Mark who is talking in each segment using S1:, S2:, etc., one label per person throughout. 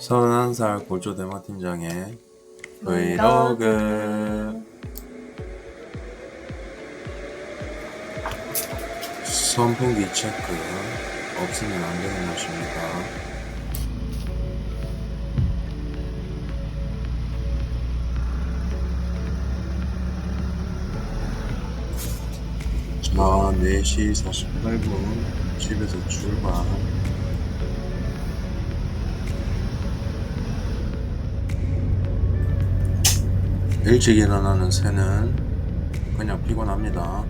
S1: 31살 골조 대마 팀장의 브이로그 선풍기 체크 없으면 안 되는 것입니다. 자, 4시 48분 집에서 출발. 일찍 일어나는 새는 그냥 피곤합니다.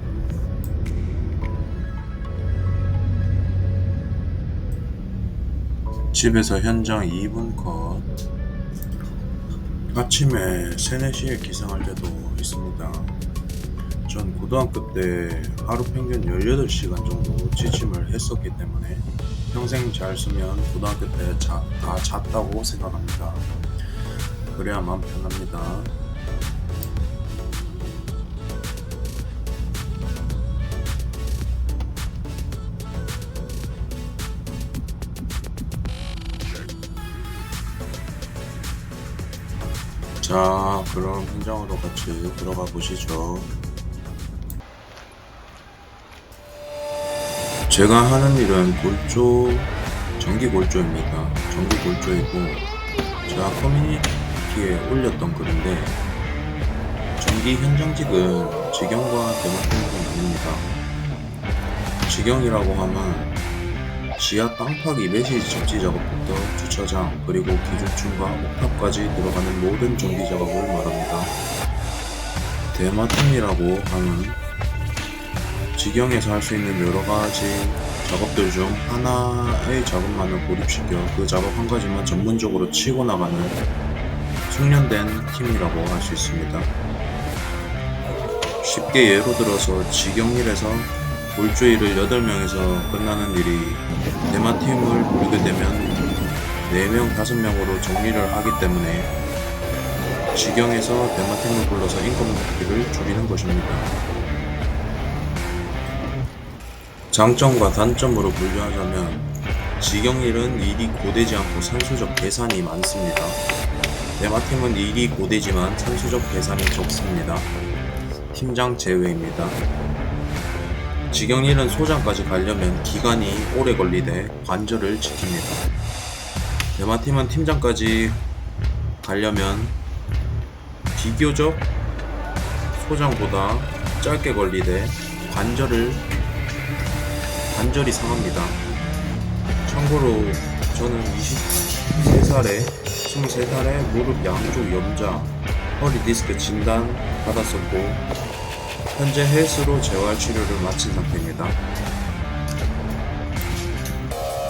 S1: 집에서 현장 2분 컷. 아침에 3, 4시에 기상할 때도 있습니다. 전 고등학교 때 하루 평균 18시간 정도 취침을 했었기 때문에 평생 잘 쓰면 고등학교 때 다 잤다고 생각합니다. 그래야 마음 편합니다. 자, 그럼 현장으로 같이 들어가 보시죠. 제가 하는 일은 골조, 전기 골조입니다. 전기 골조이고, 제가 커뮤니티에 올렸던 글인데, 전기 현장직은 직영과 대마통은 아닙니다. 직영이라고 하면 지하 땅 파기 매실 접지 작업부터 주차장 그리고 기준층과 옥탑까지 들어가는 모든 정비 작업을 말합니다. 대마팀이라고 하면 직영에서 할 수 있는 여러 가지 작업들 중 하나의 작업만을 고립시켜 그 작업 한 가지만 전문적으로 치고 나가는 숙련된 팀이라고 할 수 있습니다. 쉽게 예로 들어서 직영일에서 골조일을 8명에서 끝나는 일이 대마팀을 부르게 되면 4명, 5명으로 정리를 하기 때문에 직영에서 대마팀을 불러서 인건비를 줄이는 것입니다. 장점과 단점으로 분류하자면 직영일은 일이 고되지 않고 산수적 계산이 많습니다. 대마팀은 일이 고되지만 산수적 계산이 적습니다. 팀장 제외입니다. 직영일은 소장까지 가려면 기간이 오래 걸리되 관절을 지킵니다. 대마팀은 팀장까지 가려면 비교적 소장보다 짧게 걸리되 관절을 관절이 상합니다. 참고로 저는 23살에 23살에 무릎 양쪽 염좌, 허리 디스크 진단 받았었고 현재 헬스로 재활 치료를 마친 상태입니다.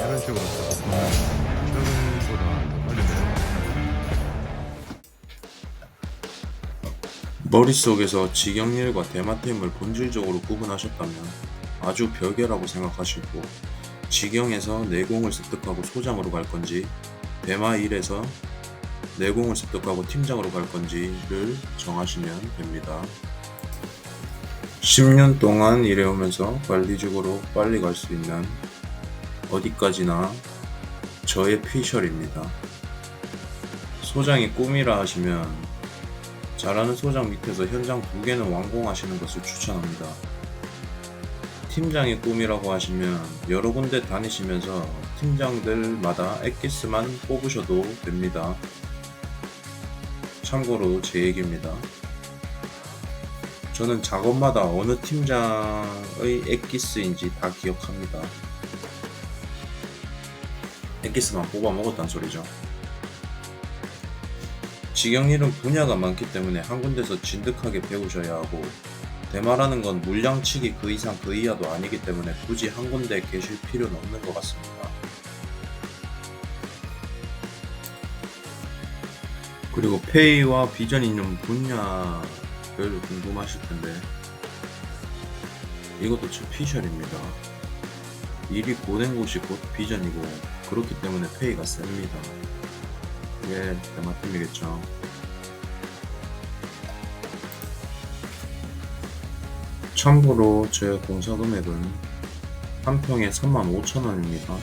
S2: 이런 식으로 최근보다 빨리.
S1: 머릿속에서 직영일과 대마팀을 본질적으로 구분하셨다면 아주 별개라고 생각하시고 직영에서 내공을 습득하고 소장으로 갈 건지 대마 1에서 내공을 습득하고 팀장으로 갈 건지를 정하시면 됩니다. 10년 동안 일해오면서 관리직으로 빨리 갈 수 있는 어디까지나 저의 피셜입니다. 소장이 꿈이라 하시면 잘하는 소장 밑에서 현장 두 개는 완공하시는 것을 추천합니다. 팀장의 꿈이라고 하시면 여러 군데 다니시면서 팀장들마다 엑기스만 뽑으셔도 됩니다. 참고로 제 얘기입니다. 저는 작업마다 어느 팀장의 엑기스인지 다 기억합니다. 엑기스만 뽑아 먹었단 소리죠. 직영일은 분야가 많기 때문에 한 군데서 진득하게 배우셔야 하고 대마라는 건 물량치기 그 이상 그 이하도 아니기 때문에 굳이 한 군데 계실 필요는 없는 것 같습니다. 그리고 페이와 비전 있는 분야 를 궁금하실 텐데 이것도 제 피셜입니다. 일이 고된 곳이 곧 비전이고 그렇기 때문에 페이가 셉니다. 이게 대마팀이겠죠. 참고로 제 공사 금액은 한 평에 35,000원입니다.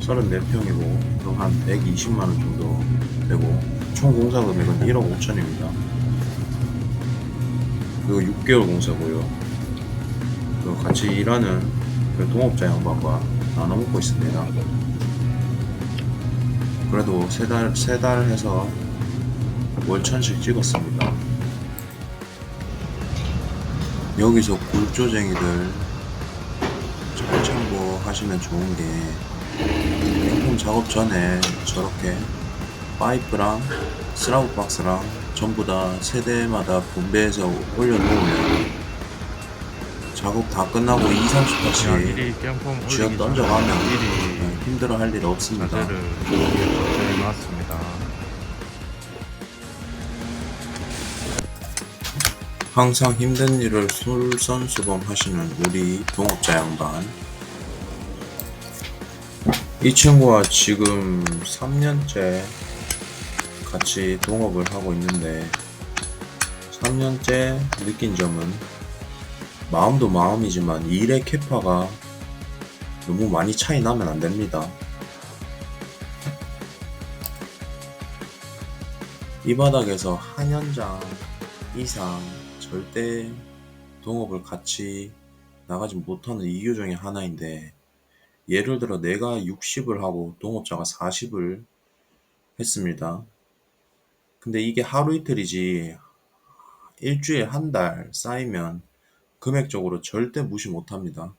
S1: 34평이고 그럼 한 120만 원 정도 되고 총 공사 금액은 1억 5천입니다. 그리고 6개월 공사고요. 그 같이 일하는 그 동업자 양반과 나눠 먹고 있습니다. 그래도 세 달 세 달 해서 월천씩 찍었습니다. 여기서 굴조쟁이들 잘 참고하시면 좋은 게 명품 작업 전에 저렇게 파이프랑 스라브 박스랑 전부 다 세대마다 분배해서 올려놓으면 작업 다 끝나고 2, 30타씩
S2: 미리 경품
S1: 쥐어
S2: 올리기
S1: 던져가면 네, 힘들어 할 일 없습니다. 항상 힘든 일을 솔선수범 하시는 우리 동업자 양반. 이 친구와 지금 3년째 같이 동업을 하고 있는데 3년째 느낀 점은 마음도 마음이지만 일의 캐파가 너무 많이 차이 나면 안 됩니다. 이 바닥에서 한 현장 이상 절대 동업을 같이 나가지 못하는 이유 중에 하나인데 예를 들어 내가 60을 하고 동업자가 40을 했습니다. 근데 이게 하루 이틀이지 일주일 한 달 쌓이면 금액적으로 절대 무시 못합니다.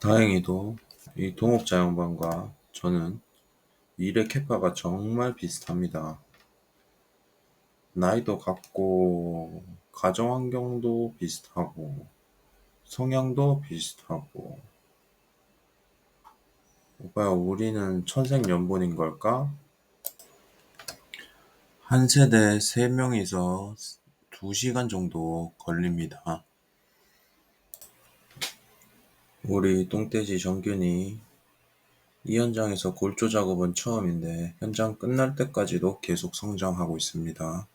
S1: 다행히도 이 동업자 양반과 저는 일의 캐파가 정말 비슷합니다. 나이도 같고 가정 환경도 비슷하고 성향도 비슷하고 오빠야 우리는 천생연분인 걸까? 한 세대 세 명이서 두 시간 정도 걸립니다. 우리 똥돼지 정균이 이 현장에서 골조 작업은 처음인데 현장 끝날 때까지도 계속 성장하고 있습니다.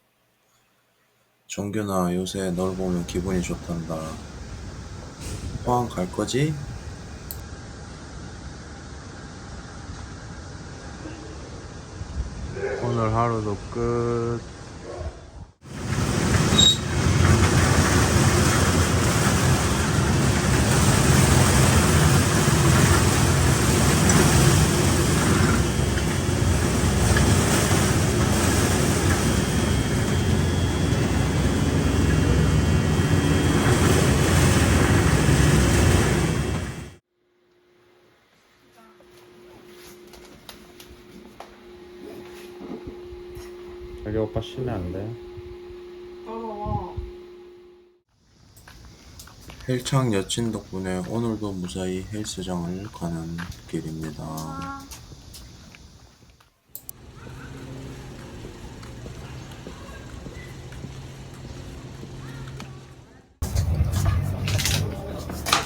S1: 정균아 요새 널 보면 기분이 좋단다. 포항 갈 거지?
S2: 오늘 하루도 끝.
S1: 쉬면 안 돼.
S3: 따라와.
S1: 헬창 여친 덕분에 오늘도 무사히 헬스장을 가는 길입니다.
S3: 아,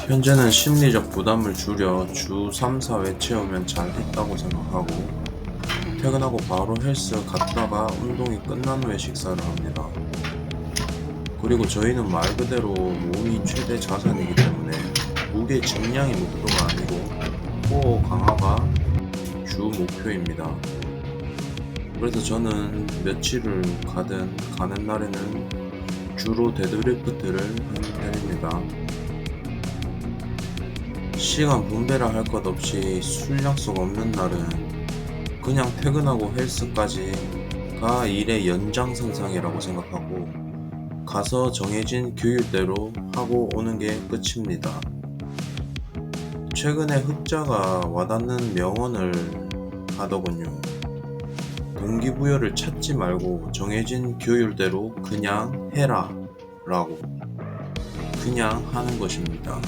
S1: 현재는 심리적 부담을 줄여 주 3, 4회 채우면 잘 했다고 생각하고 퇴근하고 바로 헬스 갔다가 운동이 끝난 후에 식사를 합니다. 그리고 저희는 말 그대로 몸이 최대 자산이기 때문에 무게 증량이 목표가 아니고 코어 강화가 주 목표입니다. 그래서 저는 며칠을 가든 가는 날에는 주로 데드리프트를 하는 편입니다. 시간 분배를 할 것 없이 술 약속 없는 날은 그냥 퇴근하고 헬스까지가 일의 연장선상이라고 생각하고 가서 정해진 규율대로 하고 오는 게 끝입니다. 최근에 흑자가 와닿는 명언을 하더군요. 동기부여를 찾지 말고 정해진 규율대로 그냥 해라 라고 그냥 하는 것입니다.